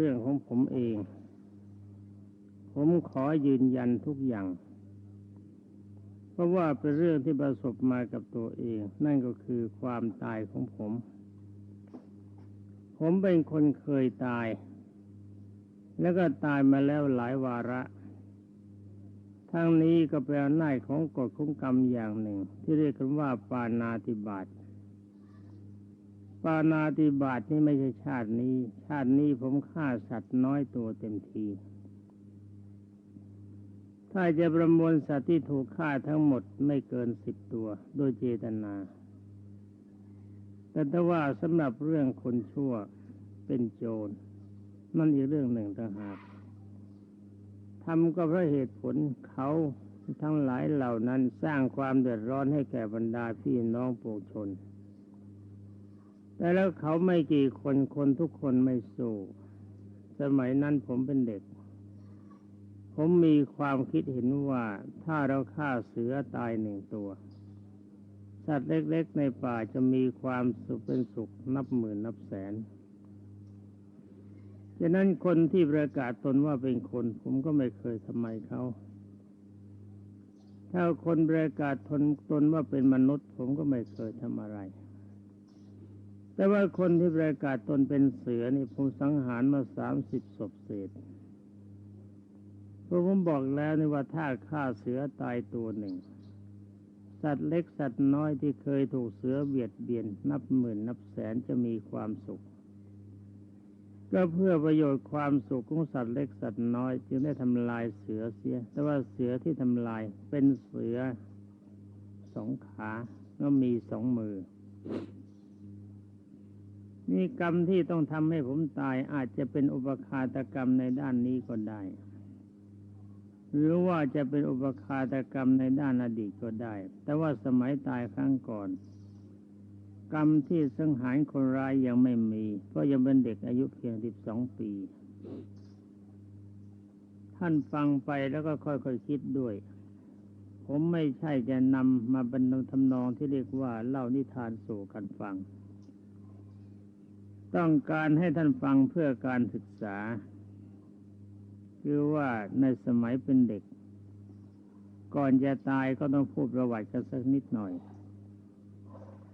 เรื่องของผมเอง ผมขอยืนยันทุกอย่าง เพราะว่าเป็นเรื่องที่ประสบมากับตัวเอง นั่นก็คือความตายของผม ผมเป็นคนเคยตาย แล้วก็ตายมาแล้วหลายวาระทั้งนี้ก็เป็นอำนาจของกฎคุ้มกรรมอย่างหนึ่ง ที่เรียกกันว่าปานาติบาต ปานาติบาตนี่ไม่ใช่ชาตินี้ ชาตินี้ผมฆ่าสัตว์น้อยตัวเต็มที ถ้าจะประมวลสัตว์ที่ถูกฆ่าทั้งหมดไม่เกินสิบตัว โดยเจตนา แต่ถ้าว่าสำหรับเรื่องคนชั่วเป็นโจรนั่นอีกเรื่องหนึ่งต่างหากทำก็เพราะเหตุผลเขาทั้งหลายเหล่านั้นสร้างความเดือดร้อนให้แก่บรรดาพี่น้องปวงชน แต่แล้วเขาไม่กี่คนคนทุกคนไม่สู้ สมัยนั้นผมเป็นเด็ก ผมมีความคิดเห็นว่าถ้าเราฆ่าเสือตายหนึ่งตัว สัตว์เล็กๆในป่าจะมีความสุขเป็นสุขนับหมื่นนับแสนฉะนั้นคนที่ประกาศตนว่าเป็นคน ผมก็ไม่เคยทำไมเขาถ้าคนประกาศตนตนว่าเป็นมนุษย์ ผมก็ไม่เคยทำอะไร แต่ว่าคนที่ประกาศตนเป็นเสือนี่ผมสังหารมาสามสิบศพเศษเพราะผมบอกแล้วนี่ว่าถ้าฆ่าเสือตายตัวหนึ่ง สัตว์เล็กสัตว์น้อยที่เคยถูกเสือเบียดเบียน นับหมื่นนับแสนจะมีความสุข ก็เพื่อประโยชน์ความสุขของสัตว์เล็กสัตว์น้อย จึงได้ทำลายเสือเสีย แต่ว่าเสือที่ทำลายเป็นเสือสองขาก็มีสองมือ นี่กรรมที่ต้องทำให้ผมตายอาจจะเป็นอุปคาตกรรมในด้านนี้ก็ได้ หรือว่าจะเป็นอุปคาตกรรมในด้านอดีตก็ได้ แต่ว่าสมัยตายครั้งก่อน กรรมที่สังหารคนร้ายยังไม่มี เพราะยังเป็นเด็กอายุเพียงสิบสองปี ท่านฟังไปแล้วก็ค่อยๆคคิดด้วย ผมไม่ใช่จะนำมาบรรทำนองที่เรียกว่าเล่านิทานสู่กันฟัง ต้องการให้ท่านฟังเพื่อการศึกษา คือว่าในสมัยเป็นเด็ก ก่อนจะตายก็ต้องพูดประวัติกันสักนิดหน่อย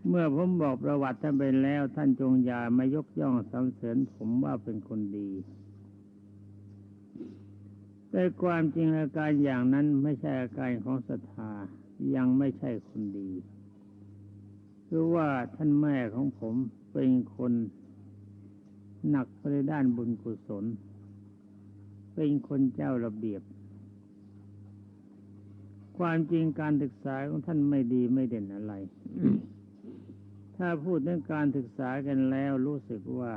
เมื่อผมบอกประวัติท่านไปแล้ว ท่านจงอย่ามายกย่องสรรเสริญผมว่าเป็นคนดีแต่ความจริงอาการอย่างนั้นไม่ใช่อาการของศรัทธายังไม่ใช่คนดี คือว่าท่านแม่ของผมเป็นคน หนักไปในด้านบุญกุศล เป็นคนเจ้าระเบียบ ความจริงการศึกษาของท่านไม่ดีไม่เด่นอะไร ถ้าพูดเรื่องการศึกษากันแล้วรู้สึกว่า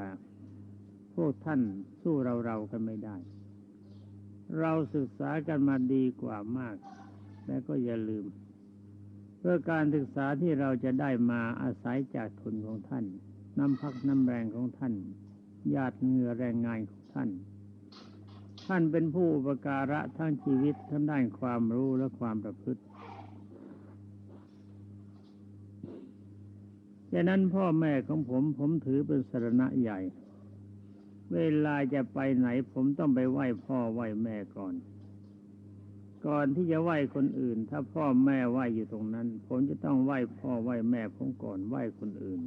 พวกท่านสู้เราเรากันไม่ได้ เราศึกษากันมาดีกว่ามาก และก็อย่าลืม เพื่อการศึกษาที่เราจะได้มาอาศัยจากทุนของท่าน น้ำพักน้ำแรงของท่าน ญาติเหงื่อแรงงานของท่าน ท่านเป็นผู้อุปการะทั้งชีวิตทั้งด้านความรู้และความประพฤติดังนั้นพ่อแม่ของผมผมถือเป็นสรณะใหญ่ เวลาจะไปไหนผมต้องไปไหว้พ่อไหว้แม่ก่อน ก่อนที่จะไหว้คนอื่น ถ้าพ่อแม่ไหว้อยู่ตรงนั้น ผมจะต้องไหว้พ่อไหว้แม่ผมก่อนไหว้คนอื่น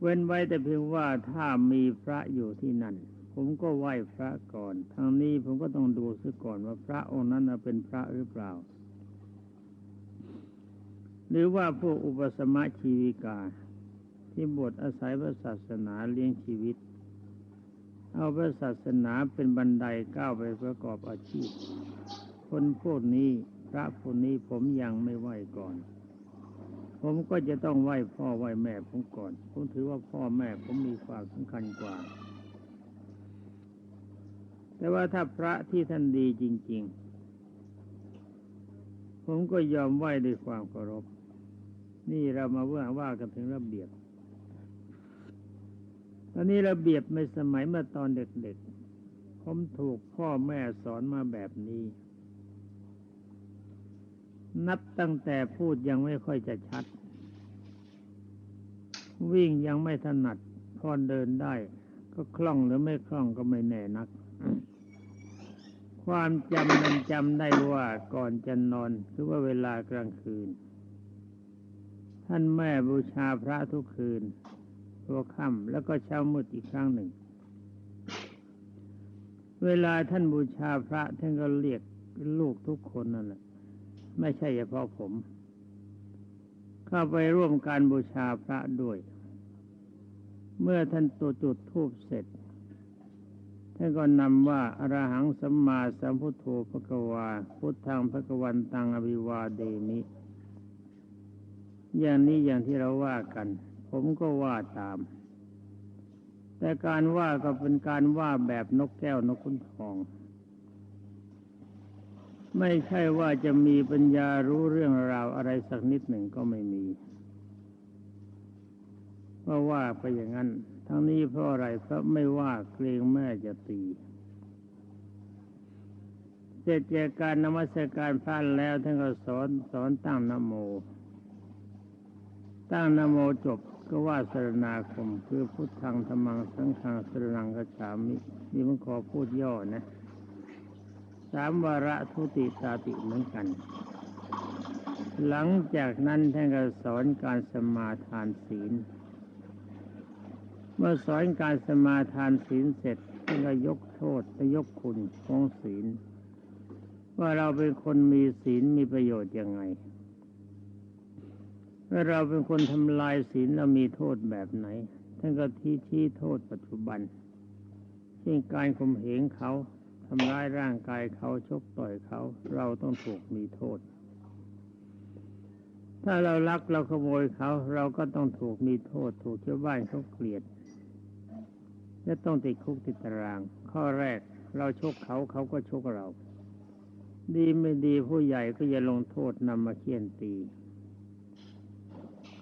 เว้นไว้แต่เพียงว่าถ้ามีพระอยู่ที่นั่น ผมก็ไหว้พระก่อน ทางนี้ผมก็ต้องดูซะก่อนว่าพระองค์นั้นเป็นพระหรือเปล่า หรือว่าพวกอุปสมะชีวิกา ที่บวชอาศัยพระศาสนาเลี้ยงชีวิต เอาพระศาสนาเป็นบันไดก้าวไปประกอบอาชีพ คนพวกนี้พระพวกนี้ผมยังไม่ไหว้ก่อน ผมก็จะต้องไหว้พ่อไหว้แม่ผมก่อน ผมถือว่าพ่อแม่ผมมีความสำคัญกว่า แต่ว่าถ้าพระที่ท่านดีจริง ๆ ผมก็ยอมไหว้ด้วยความเคารพ นี่เรามาว่าว่ากันถึงระเบียบตอนนี้ระเบียบในสมัยเมื่อตอนเด็กๆ ผมถูกพ่อแม่สอนมาแบบนี้ นับตั้งแต่พูดยังไม่ค่อยจะชัด วิ่งยังไม่ถนัด พอเดินได้กก็คล่องหรือไม่คล่องก็ไม่แน่นัก ความจำมันจำได้ว่าก่อนจะนอนคือว่าเวลากลางคืน ท่านแม่บูชาพระทุกคืนตัวค่ำแล้วก็เช้ามืดอีกครั้งหนึ่ง เวลาท่านบูชาพระท่านก็เรียกลูกทุกคนนั่นแหละ ไม่ใช่เฉพาะผม เข้าไปร่วมการบูชาพระด้วย เมื่อท่านตัวจุดธูปเสร็จ ท่านก็นำว่าอรหังสัมมาสัมพุทโธพระกวา พุทธังพระกวันตังอภิวาเดมิอย่างนี้อย่างที่เราว่ากัน ผมก็ว่าตาม แต่การว่าก็เป็นการว่าแบบนกแก้วนกขุนทอง ไม่ใช่ว่าจะมีปัญญารู้เรื่องราวอะไรสักนิดหนึ่งก็ไม่มีเพราะว่าไปอย่างนั้น ทั้งนี้เพราะอะไรเพราะไม่ว่าเกรงแม่จะตีเสร็จจากการนมัสการพระแล้วท่านก็สอนสอนตั้งนโม ตั้งนโมจบก็ว่าสรณาคมคือพุทธังธรรมังสังฆังสรนังกัจฉามินี่มันขอพูดย่อนะามวาระทุติสาติเหมือนกัน หลังจากนั้นท่านก็สอนการสมาทานศีล เมื่อสอนการสมาทานศีลเสร็จท่านก็ยกโทษและยกคุณของศีล ว่าเราเป็นคนมีศีลมีประโยชน์ยังไงเมื่อเราเป็นคนทำลายศีลเรามีโทษแบบไหนท่านก็ที่ชี้โทษปัจจุบันเช่นการข่มเหงเขา ทำร้ายร่างกายเขาชกต่อยเขา เราต้องถูกมีโทษ ถ้าเราลักเราขโมยเขา เราก็ต้องถูกมีโทษ ถูกชาวบ้านเขาเกลียดและต้องติดคุกติดตาราง ข้อแรกเราชกเขาเขาก็ชกเรา ดีไม่ดีผู้ใหญ่ก็จะลงโทษนำมาเคี่ยนตี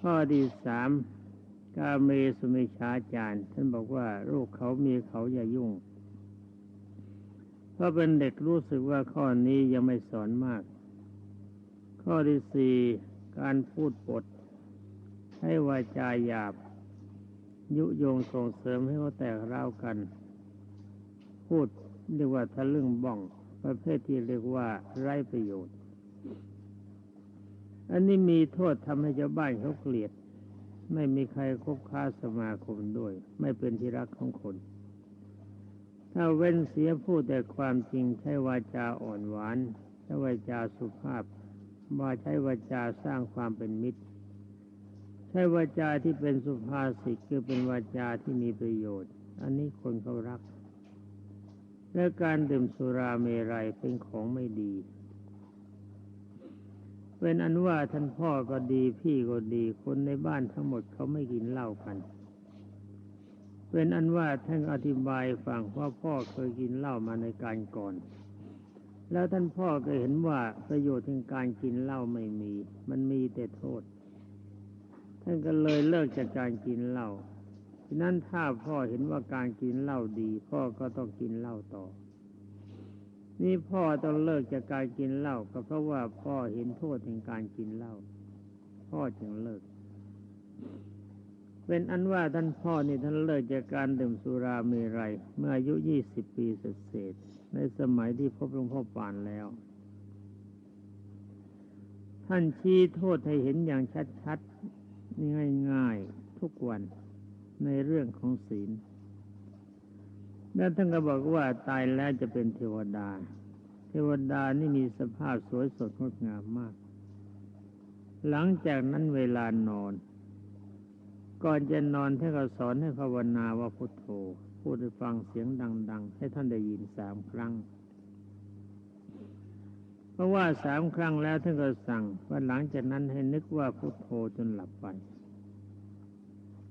ข้อที่สามกาเมสุมิชาจารท่านบอกว่าลูกเขามีเขาอย่ายุ่ง เพราะเป็นเด็กรู้สึกว่าข้อนี้ยังไม่สอนมาก ข้อที่สี่การพูดปด ให้วาจาหยาบ ยุโยงส่งเสริมให้เขาแตกร้าวกัน พูดเรียกว่าทะลึ่งบ้อง ประเภทที่เรียกว่าไร้ประโยชน์ อันนี้มีโทษทำให้ชาวบ้านเขาเกลียด ไม่มีใครคบค้าสมาคมด้วย ไม่เป็นที่รักของคน ถ้าเว้นเสียพูดแต่ความจริงใช้วาจาอ่อนหวานใช้วาจาสุภาพว่าใช้วาจาสร้างความเป็นมิตร ใช้วาจาที่เป็นสุภาษิตคือเป็นวาจาที่มีประโยชน์ อันนี้คนเขารัก และการดื่มสุราเมรัยเป็นของไม่ดี เป็นอันว่าท่านพ่อก็ดีพี่ก็ดีคนในบ้านทั้งหมดเขาไม่กินเหล้ากัน เป็นอันว่าท่านอธิบายฟังว่าพ่อเคยกินเหล้ามาในการก่อน แล้วท่านพ่อก็เห็นว่าประโยชน์ทางการกินเหล้าไม่มี มันมีแต่โทษ ท่านก็เลยเลิกจากการกินเหล้าฉะนั้นถ้าพ่อเห็นว่าการกินเหล้าดี พ่อก็ต้องกินเหล้าต่อ นี่พ่อต้องเลิกจากการกินเหล้าก็เพราะว่าพ่อเห็นโทษแห่งการกินเหล้าพ่อจึงเลิก เป็นอันว่าท่านพ่อนี่ท่านเลิกจากการดื่มสุราเมรัยเมื่ออายุยี่สิบปีเศษในสมัยที่พบหลวงพ่อปานแล้ว ท่านชี้โทษให้เห็นอย่างชัดๆง่ายๆ ทุกวันในเรื่องของศีลแล้วท่านก็บอกว่าตายแล้วจะเป็นเทวดา เทวดานี่มีสภาพสวยสดงดงามมาก หลังจากนั้นเวลานอน ก่อนจะนอนท่านก็สอนให้ภาวนาว่าพุทโธ พูดให้ฟังเสียงดัง ๆ ให้ท่านได้ยินสามครั้ง เพราะว่าสามครั้งแล้วท่านก็สั่งว่าหลังจากนั้นให้นึกว่าพุทโธจนหลับไป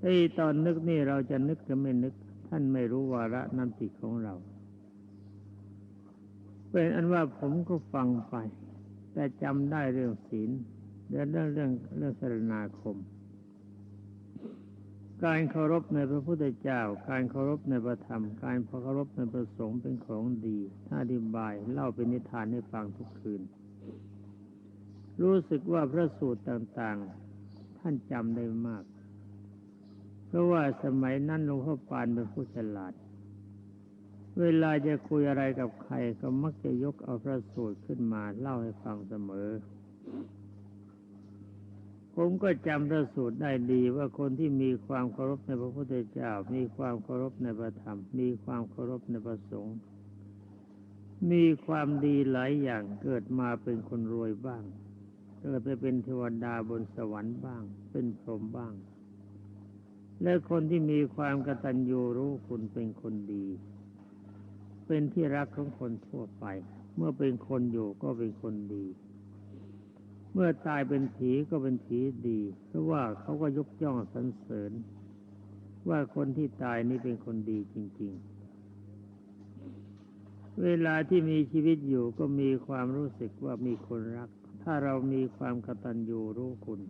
ไอ้ตอนนึกนี่เราจะนึกจะไม่นึก ท่านไม่รู้วาระน้ำจิตของเรา เป็นอันว่าผมก็ฟังไป แต่จำได้เรื่องศีลเรื่องเรื่องเรื่องเรื่องสรณาคม การเคารพในพระพุทธเจ้า การเคารพในพระธรรม การเคารพในพระสงฆ์เป็นของดี ถ้าอธิบายเล่าเป็นนิทานให้ฟังทุกคืน รู้สึกว่าพระสูตรต่างๆ ท่านจำได้มากฟราะว่าสมัยนั้นหลวงพ่อปานเป็นผู้ฉลาด เวลาจะคุยอะไรกับใครก็มักจะยกเอาพระสูตรขึ้นมาเล่าให้ฟังเสมอ ผมก็จำพระสูตรได้ดีว่าคนที่มีความเคารพในพระพุทธเจ้า มีความเคารพในพระธรรม มีความเคารพในพระสงฆ์มีความดีหลายอย่างเกิดมาเป็นคนรวยบ้าง เกิดไปเป็นเทวดาบนสวรรค์บ้าง เป็นพรหมบ้าง และคนที่มีความกตัญญูรู้คุณเป็นคนดี เป็นที่รักของคนทั่วไป เมื่อเป็นคนอยู่ก็เป็นคนดี เมื่อตายเป็นผีก็เป็นผีดี เพราะว่าเขาก็ยกย่องสรรเสริญ ว่าคนที่ตายนี่เป็นคนดีจริง ๆ เวลาที่มีชีวิตอยู่ก็มีความรู้สึกว่ามีคนรัก ถ้าเรามีความกตัญญูรู้คุณ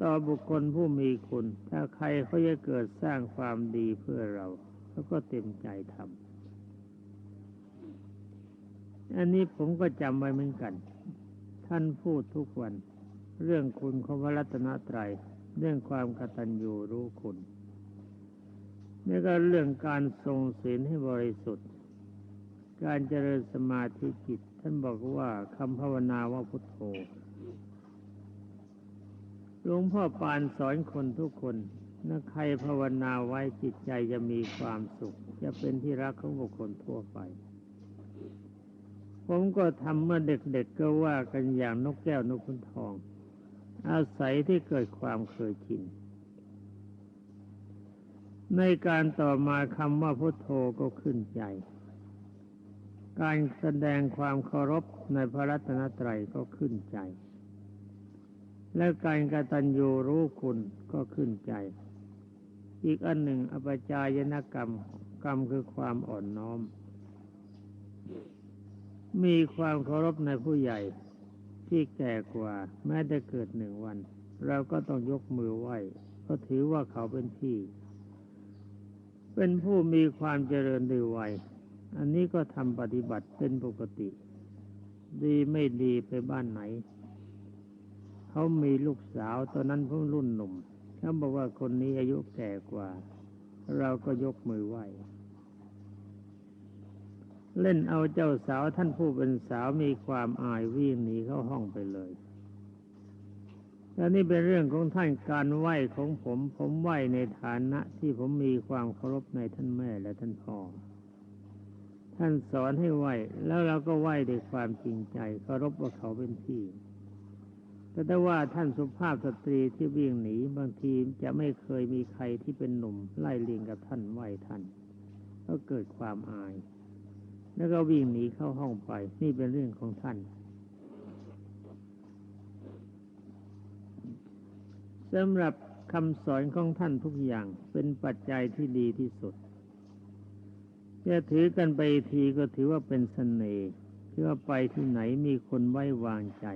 ต่อบุคคลผู้มีคุณ ถ้าใครเขาจะเกิดสร้างความดีเพื่อเราเขาก็เต็มใจทำอันนี้ผมก็จำไว้เหมือนกัน ท่านพูดทุกวัน เรื่องคุณของพระรัตนตรัยเรื่องความกตัญญูรู้คุณแล้วก็เรื่องการทรงศีลให้บริสุทธิ์ การเจริญสมาธิจิต ท่านบอกว่าคำภาวนาว่าพุทโธหลวงพ่อปานสอนคนทุกคนถ้าใครภาวนาไว้จิตใจจะมีความสุข จะเป็นที่รักของบุคคลทั่วไป ผมก็ทำเมื่อเด็กๆก็ว่ากันอย่างนกแก้วนกขุนทอง อาศัยที่เกิดความเคยชิน ในการต่อมาคำว่าพุทโธก็ขึ้นใจ การแสดงความเคารพในพระรัตนตรัยก็ขึ้นใจ และการกตัญญูรู้คุณก็ขึ้นใจ อีกอันหนึ่งอปจายนกรรม กรรมคือความอ่อนน้อม มีความเคารพในผู้ใหญ่ที่แก่กว่า แม้แต่เกิดหนึ่งวัน เราก็ต้องยกมือไหว้เพราะถือว่าเขาเป็นพี่ เป็นผู้มีความเจริญด้วยวัย อันนี้ก็ทำปฏิบัติเป็นปกติ ดีไม่ดีไปบ้านไหน เขามีลูกสาวตอนนั้นเพิ่งรุ่นหนุ่มเขาบอกว่าคนนี้อายุแก่กว่า เราก็ยกมือไหว้ เล่นเอาเจ้าสาวท่านผู้เป็นสาวมีความอายวิ่งหนีเข้าห้องไปเลยและนี่เป็นเรื่องของท่านการไหว้ของผม ผมไหว้ในฐานะที่ผมมีความเคารพในท่านแม่และท่านพ่อ ท่านสอนให้ไหว้แล้วเราก็ไหว้ด้วยความจริงใจเคารพว่าเขาเป็นพี่แต่ถ้าว่าท่านสุภาพสตรีที่วิ่งหนีบางทีจะไม่เคยมีใครที่เป็นหนุ่มไล่เลียงกับท่านไหว้ท่านก็เกิดความอาย แล้วก็วิ่งหนีเข้าห้องไป นี่เป็นเรื่องของท่านสำหรับคำสอนของท่านทุกอย่างเป็นปัจจัยที่ดีที่สุดจะถือกันไปทีก็ถือว่าเป็นสเสน่ห์ที่ว่าไปที่ไหนมีคนไว้วางใจ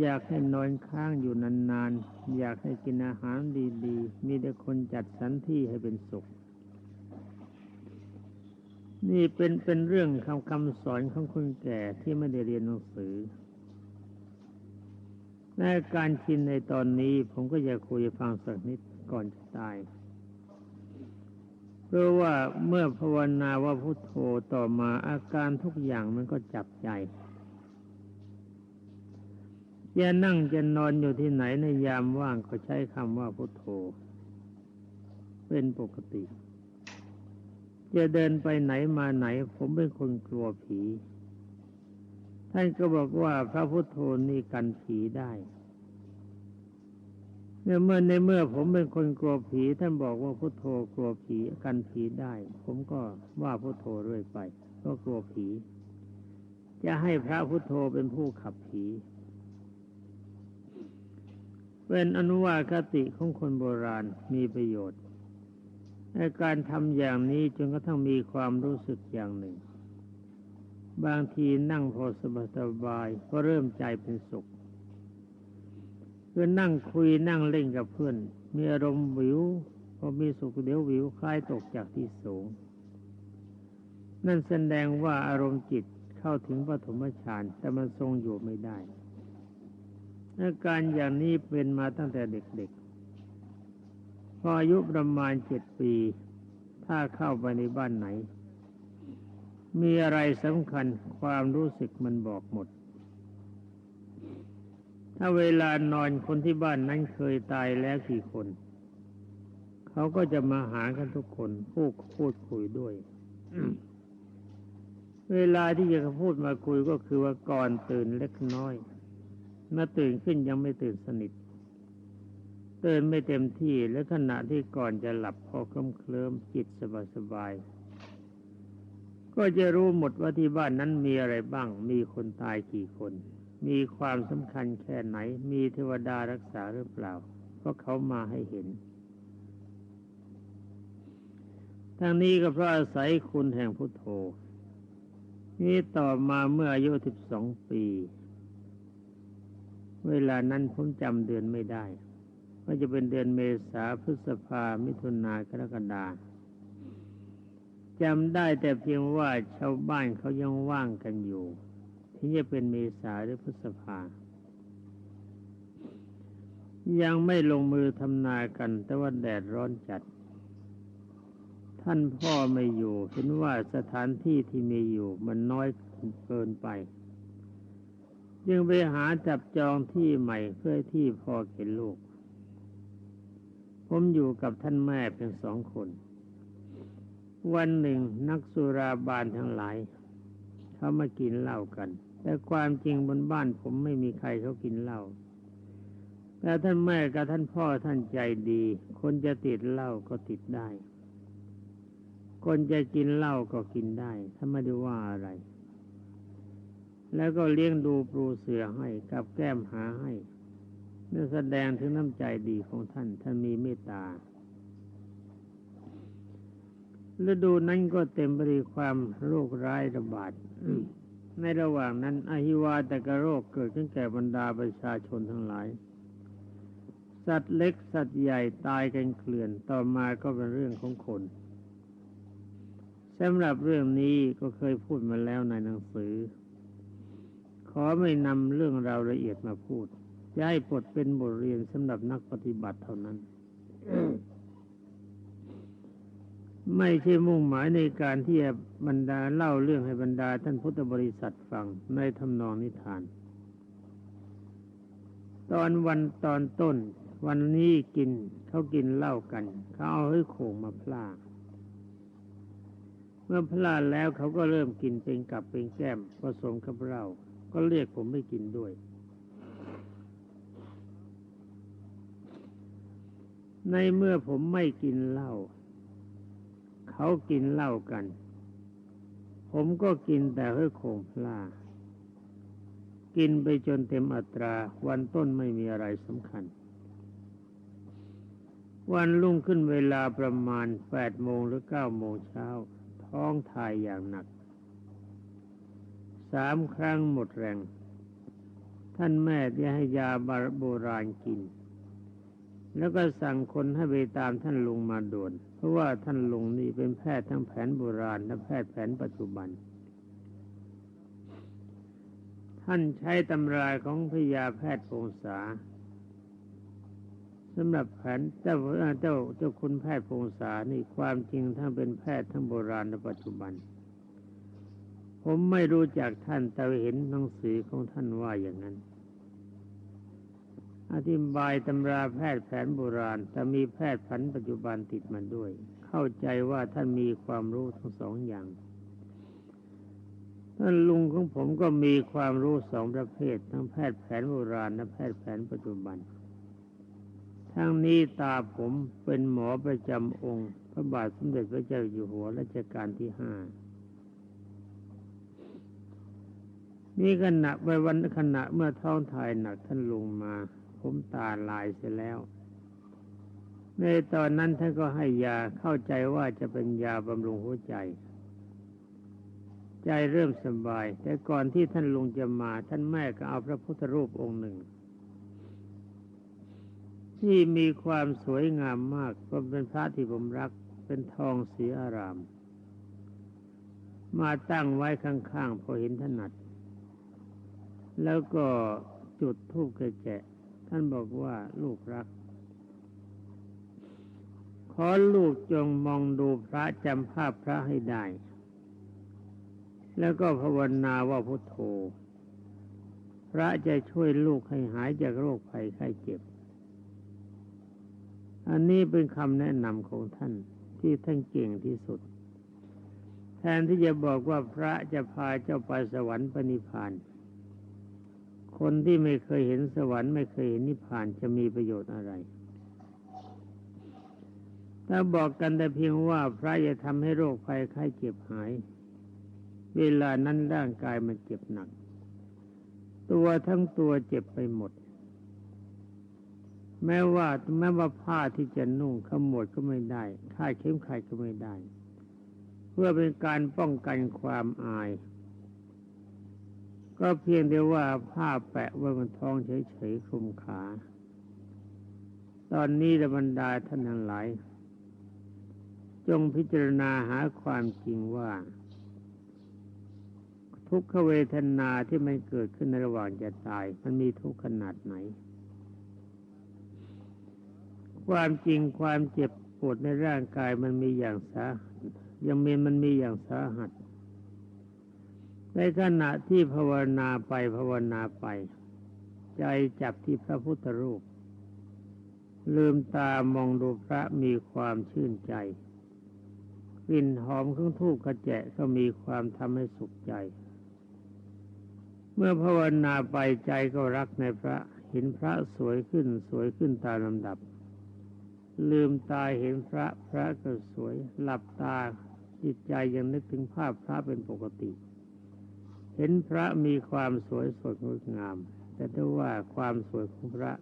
อยากให้นอนค้างอยู่นานๆ อยากให้กินอาหารดีๆ มีแต่คนจัดสรรที่ให้เป็นสุข นี่เป็นเป็นเรื่องคำคำสอนของคนแก่ที่ไม่ได้เรียนหนังสือในการชินในตอนนี้ผมก็จะคุยฟังสักนิดก่อนจะตาย เพราะว่าเมื่อภาวนาว่าพุโทโธต่อมาอาการทุกอย่างมันก็จับใจจะนั่งจะนอนอยู่ที่ไหนในยามว่างก็ใช้คำว่าพุโทโธ เป็นปกติ จะเดินไปไหนมาไหน ผมเป็นคนกลัวผี ท่านก็บอกว่าพระพุทโธนี่กันผีได้เมื่อเมื่อในเมื่อผมเป็นคนกลัวผี ท่านบอกว่าพุทโธกลัวผีกันผีได้ ผมก็ว่าพุทโธเรื่อยไปก็กลัวผี จะให้พระพุทโธเป็นผู้ขับผีเป็นอนุวาคติของคนโบราณมีประโยชน์ ในการทำอย่างนี้จนกระทั่งมีความรู้สึกอย่างหนึ่ง บางทีนั่งพอสบายก็เริ่มใจเป็นสุขคือนั่งคุยนั่งเล่นกับเพื่อน มีอารมณ์วิวพอมีสุขเดี๋ยววิวคล้ายตกจากที่สูง นั่นแสดงว่าอารมณ์จิตเข้าถึงปฐมฌานแต่มันทรงอยู่ไม่ได้อาการอย่างนี้เป็นมาตั้งแต่เด็ก พออายุประมาณเจ็ดปี ถ้าเข้าไปในบ้านไหน มีอะไรสำคัญความรู้สึกมันบอกหมด ถ้าเวลานอนคนที่บ้านนั้นเคยตายแล้วกี่คน เขาก็จะมาหากันทุกคนพูดพูดคุยด้วยเวลาที่จะพูดมาคุยก็คือว่าก่อนตื่นเล็กน้อยเมื่อตื่นขึ้นยังไม่ตื่นสนิท ตื่นไม่เต็มที่และขณะที่ก่อนจะหลับพอเคลิ้มเคลิมจิตสบายสบายก็จะรู้หมดว่าที่บ้านนั้นมีอะไรบ้าง มีคนตายกี่คน มีความสำคัญแค่ไหน มีเทวดารักษาหรือเปล่า เพราะเขามาให้เห็นทั้งนี้ก็เพราะอาศัยคุณแห่งพุทโธ นี่ต่อมาเมื่ออายุสิบสองปี เวลานั้นผมจำเดือนไม่ได้ ว่าจะเป็นเดือนเมษาพฤษภามิถุนากรกฎาจำได้แต่เพียงว่าชาวบ้านเขายังว่างกันอยู่ที่จะเป็นเมษาหรือพฤษภา ยังไม่ลงมือทำนากัน แต่ว่าแดดร้อนจัด ท่านพ่อไม่อยู่เห็นว่าสถานที่ที่มีอยู่มันน้อยเกินไปจึงไปหาจับจองที่ใหม่เพื่อที่พ่อเข็นลูก ผมอยู่กับท่านแม่เพียงสองคน วันหนึ่งนักสุราบานทั้งหลาย เขามากินเหล้ากัน แต่ความจริงบนบ้านผมไม่มีใครเขากินเหล้าแต่ท่านแม่กับท่านพ่อท่านใจดี คนจะติดเหล้าก็ติดได้ คนจะกินเหล้าก็กินได้ถ้าไม่ได้ว่าอะไร แล้วก็เลี้ยงดูปลูเสือให้กับแก้มหาให้ นั่นแสดงถึงน้ำใจดีของท่าน ท่านมีเมตตาฤดูนั้นก็เต็มไปด้วยความโรคร้ายระบาดในระหว่างนั้นอหิวาตกโรคเกิดขึ้นแก่บรรดาประชาชนทั้งหลาย สัตว์เล็กสัตว์ใหญ่ตายกันเกลื่อนต่อมาก็เป็นเรื่องของคนสำหรับเรื่องนี้ก็เคยพูดมาแล้วในหนังสือ ขอไม่นำเรื่องราวละเอียดมาพูด จะให้ปลดเป็นบทเรียนสำหรับนักปฏิบัติเท่านั้น ไม่ใช่มุ่งหมายในการที่จะบรรดาเล่าเรื่องให้บรรดาท่านพุทธบริษัทฟังในทำนองนิทาน ตอนวันตอนต้น วันนี้กินเขากินเหล้ากัน เขาเอาให้โขงมาพลาเมื่อพลาดแล้วเขาก็เริ่มกินเป็นกับเป็นแก้มผสมกับเหล้าก็เรียกผมไม่กินด้วย ในเมื่อผมไม่กินเหล้าเขากินเหล้ากัน ผมก็กินแต่เพื่อโคงพลากินไปจนเต็มอัตรา วันต้นไม่มีอะไรสำคัญ วันรุ่งขึ้นเวลาประมาณแปดโมงหรือเก้าโมงเช้า ท้องทายอย่างหนัก สามครั้งหมดแรง ท่านแม่ที่ให้ยาโบราณกิน แล้วก็สั่งคนให้ไปตามท่านลุงมาด่วน เพราะว่าท่านลุงนี่เป็นแพทย์ทั้งแผนโบราณและแพทย์แผนปัจจุบัน ท่านใช้ตำรายของพยาแพทย์พงษาสำหรับแผนเจ้าเจ้าเจ้าคุณแพทย์พงษานี่ความจริงทั้งเป็นแพทย์ทั้งโบราณและปัจจุบัน ผมไม่รู้จักท่านแต่เห็นหนังสือของท่านว่าอย่างนั้น อธิบายตำราแพทย์แผนโบราณ แต่มีแพทย์แผนปัจจุบันติดมาด้วย เข้าใจว่าท่านมีความรู้ทั้งสองอย่าง ท่านลุงของผมก็มีความรู้สองประเภท ทั้งแพทย์แผนโบราณและแพทย์แผนปัจจุบัน ทั้งนี้ตาผมเป็นหมอประจำองค์ พระบาทสมเด็จพระเจ้าอยู่หัวรัชกาลที่ห้านี่ขณะไปวันขณะเมื่อท้องถ่ายหนักท่านลงมา ผมตาลายเสียแล้ว ในตอนนั้นท่านก็ให้ยาเข้าใจว่าจะเป็นยาบำรุงหัวใจ ใจเริ่มสบาย แต่ก่อนที่ท่านลุงจะมา ท่านแม่ก็เอาพระพุทธรูปองค์หนึ่ง ที่มีความสวยงามมากเพราะเป็นพระที่ผมรัก เป็นทองสีอาราม มาตั้งไว้ข้างๆพอเห็นถนัดแล้วก็จุดทูบแจะ ท่านบอกว่าลูกรัก ขอลูกจงมองดูพระจำภาพพระให้ได้ แล้วก็ภาวนาว่าพุทโธ พระจะช่วยลูกให้หายจากโรคภัยไข้เจ็บ อันนี้เป็นคำแนะนำของท่านที่ท่านเก่งที่สุด แทนที่จะบอกว่าพระจะพาเจ้าไปสวรรค์ปณิพาน คนที่ไม่เคยเห็นสวรรค์ไม่เคยเห็นนิพพานจะมีประโยชน์อะไร ถ้าบอกกันแต่เพียงว่าพระจะทำให้โรคภัยไข้เจ็บหาย เวลานั้นร่างกายมันเจ็บหนัก ตัวทั้งตัวเจ็บไปหมด แม้ว่าแม้ว่าผ้าที่จะนุ่งขมวดก็ไม่ได้คาเข็มขัดก็ไม่ได้ เพื่อเป็นการป้องกันความอาย ก็เพียงแต่ว่าผ้าแปะไว้บนท้องเฉยๆคลุมขา ตอนนี้ระบรรดาท่านทั้งหลาย จงพิจารณาหาความจริงว่า ทุกขเวทนาที่มันเกิดขึ้นในระหว่างจะตาย มันมีทุกขขนาดไหน ความจริงความเจ็บปวดในร่างกายมันมีอย่างสาหัสยังมีมันมีอย่างสาหัส ในขณะที่ภาวนาไปภาวนาไป ใจจับที่พระพุทธรูป ลืมตามองดูพระมีความชื่นใจกลิ่นหอมของทูบกระแจะก็มีความทำให้สุขใจ เมื่อภาวนาไปใจก็รักในพระเห็นพระสวยขึ้นสวยขึ้นตามลำดับ ลืมตาเห็นพระพระก็สวย หลับตาจิตใจยังนึกถึงภาพพระเป็นปกติเเห็นพระมีความสวยสดงดงาม แต่ถ้าว่าความสวยของพระ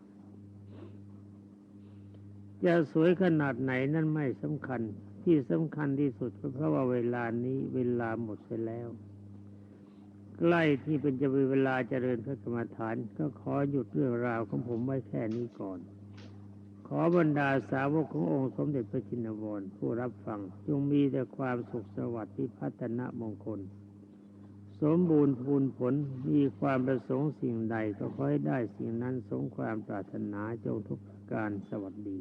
จะสวยขนาดไหนนั่นไม่สำคัญ ที่สำคัญที่สุดก็เพราะว่าเวลานี้เวลาหมดไปแล้ว ใกล้ที่เป็นจะเป็นเวลาเจริญพระกรรมฐาน ก็ขอหยุดเรื่องราวของผมไว้แค่นี้ก่อน ขอบรรดาสาวกขององค์สมเด็จพระจินวรผู้รับฟังจงมีแต่ความสุขสวัสดิ์ที่พัฒนมงคล สมบูรณ์พูนผลมีความประสงค์สิ่งใดก็ขอให้ได้สิ่งนั้นสมความปรารถนาจงทุกการสวัสดี